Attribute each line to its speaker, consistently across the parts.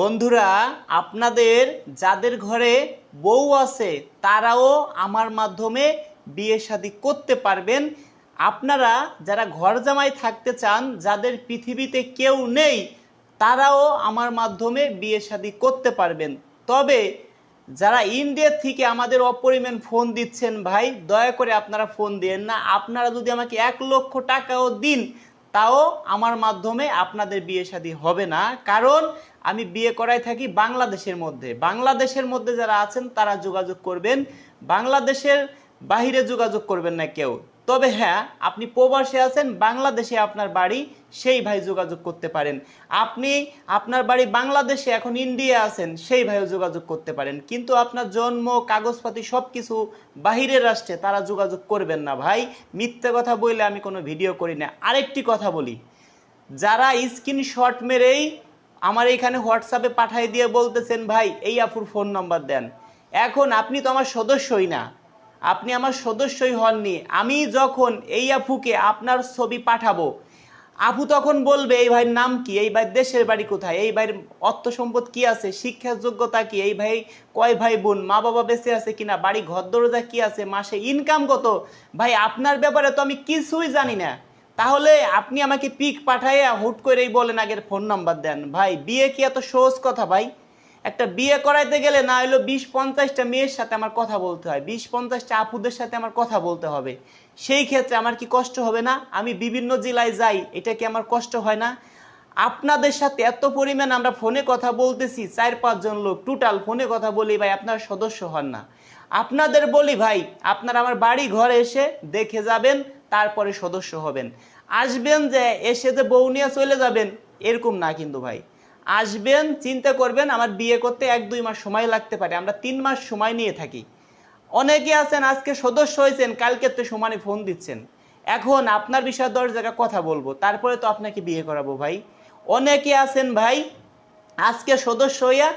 Speaker 1: বন্ধুরা, আপনাদের যাদের ঘরে বউ আছে, তারাও আমার মাধ্যমে বিয়ে শাদী করতে পারবেন। আপনারা যারা ঘর জামাই থাকতে চান, যাদের পৃথিবীতে কেউ নেই, তারাও আমার মাধ্যমে বিয়ে শাদী করতে পারবেন। তবে যারা ইন্ডিয়া থেকে আমাদের অপরিমাণ ফোন দিচ্ছেন, ভাই, দয়া করে আপনারা ফোন দিয়েন না। আপনারা যদি আমাকে এক লক্ষ টাকাও দিন, তাও আমার মাধ্যমে আপনাদের বিয়ে শাদী হবে না। কারণ আমি বিয়ে করাই থাকি বাংলাদেশের মধ্যে। বাংলাদেশের মধ্যে যারা আছেন, তারা যোগাযোগ করবেন। বাংলাদেশের বাহিরে যোগাযোগ করবেন না কেউ। তবে হ্যাঁ আপনি প্রবাসে আছেন, বাংলাদেশে আপনার বাড়ি, সেই ভাই যোগাযোগ করতে পারেন। আপনি আপনার বাড়ি বাংলাদেশে, এখন ইন্ডিয়া আছেন, সেই ভাইও যোগাযোগ করতে পারেন। কিন্তু আপনার জন্ম, কাগজপাতি সব কিছু বাহিরের রাষ্ট্রে, তারা যোগাযোগ করবেন না ভাই। মিথ্যে কথা বললে আমি কোনো ভিডিও করি না। আরেকটি কথা বলি, যারা স্ক্রিনশট মেরেই আমার এইখানে হোয়াটসঅ্যাপে পাঠাই দিয়ে বলতেছেন, ভাই, এই আপুর ফোন নাম্বার দেন। এখন আপনি তো আমার সদস্যই না। আপনি আমার সদস্যই হননি। আমি যখন এই আপুকে আপনার ছবি পাঠাবো, আপু তখন বলবে, এই ভাইয়ের নাম কি? এই ভাই দেশের বাড়ি কোথায়? এই ভাইয়ের অর্থ সম্পদ কি আছে? শিক্ষার যোগ্যতা কি? এই ভাই কয় ভাই বোন? মা বাবা বেঁচে আছে কিনা বাড়ি ঘর দরজা কি আছে? মাসে ইনকাম কত? ভাই, আপনার ব্যাপারে তো আমি কিছুই জানি না। তাহলে আপনি আমাকে পিক পাঠাইয়া হুট করেই বলেন আগের ফোন নাম্বার দেন। ভাই, বিয়ে কি এত সহজ কথা ভাই? একটা বিয়ে করাইতে গেলে না হলো বিশ পঞ্চাশটা মেয়ের সাথে আমার কথা বলতে হয়। বিশ পঞ্চাশটা আপুদের সাথে আমার কথা বলতে হবে। সেই ক্ষেত্রে আমার কি কষ্ট হবে না? আমি বিভিন্ন জেলায় যাই, এটা কি আমার কষ্ট হয় না? আপনাদের সাথে এত পরিমাণ আমরা ফোনে কথা বলতেছি, চার পাঁচজন লোক টোটাল ফোনে কথা বলি ভাই, আপনার সদস্য হন না। আপনাদের বলি ভাই, আপনারা আমার বাড়ি ঘরে এসে দেখে যাবেন তারপরে সদস্য হবেন। আসবেন যে, এসে যে বউ নিয়ে চলে যাবেন, এরকম না কিন্তু ভাই। আসবেন, চিন্তা করবেন, আমার বিয়ে করতে এক দুই মাস সময় লাগতে পারে। আমরা তিন মাস সময় নিয়ে থাকি। অনেকে আছেন, আজকে সদস্য হয়েছেন, কালকে তো সমানে ফোন দিচ্ছেন। এখন আপনার বিষয়ে দশ জায়গায় কথা বলব, তারপরে তো আপনাকে বিয়ে করাবো ভাই। অনেকে আছেন ভাই, আজকে সদস্য হইয়া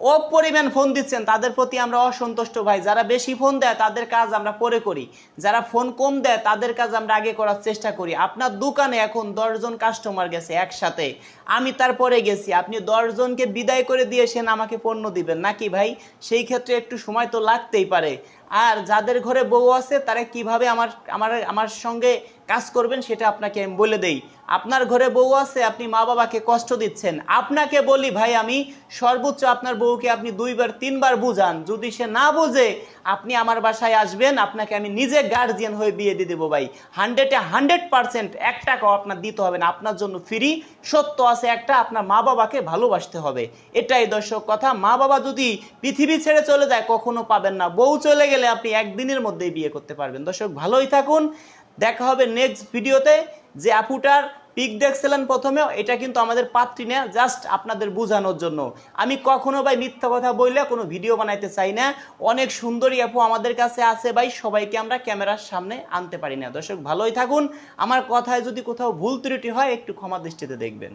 Speaker 1: অপরিমাণ ফোন দিচ্ছেন, তাদের প্রতি আমরা অসন্তুষ্ট ভাই। যারা বেশি ফোন দেয়, তাদের কাজ আমরা পরে করি। যারা ফোন কম দেয়, তাদের কাজ আমরা আগে করার চেষ্টা করি। আপনার দোকানে এখন দশজন কাস্টমার গেছে একসাথে। আমি তারপরে গেছি। আপনি দশজনকে বিদায় করে দিয়ে সেন আমাকে পণ্য দিবেন। নাকি ভাই? সেই ক্ষেত্রে একটু সময় তো লাগতেই পারে। আর যাদের ঘরে বউ আছে, তারা কীভাবে আমার আমার আমার সঙ্গে কাজ করবেন সেটা আপনাকে আমি বলে দেই। আপনার ঘরে বউ আছে, আপনি মা বাবাকে কষ্ট দিচ্ছেন। আপনাকে বলি ভাই, আমি সর্বোচ্চ আপনার বউকে আপনি দুইবার, তিনবার বুঝান। যদি সে না বোঝে, আপনি আমার বাসায় আসবেন, আপনাকে আমি নিজে গার্জিয়ান হয়ে বিয়ে দিয়ে দেবো ভাই। হান্ড্রেডে হান্ড্রেড পার্সেন্ট এক টাকাও আপনার দিতে হবে না। আপনার জন্য ফ্রি সত্য আছে একটা, আপনার মা বাবাকে ভালোবাসতে হবে। এটাই দর্শক কথা। মা বাবা যদি পৃথিবী ছেড়ে চলে যায়, কখনো পাবেন না। বউ চলে গেলে আপনি একদিনের মধ্যেই বিয়ে করতে পারবেন। দর্শক, ভালোই থাকুন। দেখা হবে নেক্সট ভিডিওতে যে আপুটার পিক দেখছিলেন প্রথমে এটা কিন্তু আমাদের পাত্রী না জাস্ট আপনাদের বোঝানোর জন্য। আমি কখনো ভাই মিথ্যা কথা বললে কোনো ভিডিও বানাইতে চাই না। অনেক সুন্দরী আপু আমাদের কাছে আছে ভাই, সবাইকে আমরা ক্যামেরার সামনে আনতে পারি না। দর্শক, ভালোই থাকুন। আমার কথায় যদি কোথাও ভুল ত্রুটি হয়, একটু ক্ষমা দৃষ্টিতে দেখবেন।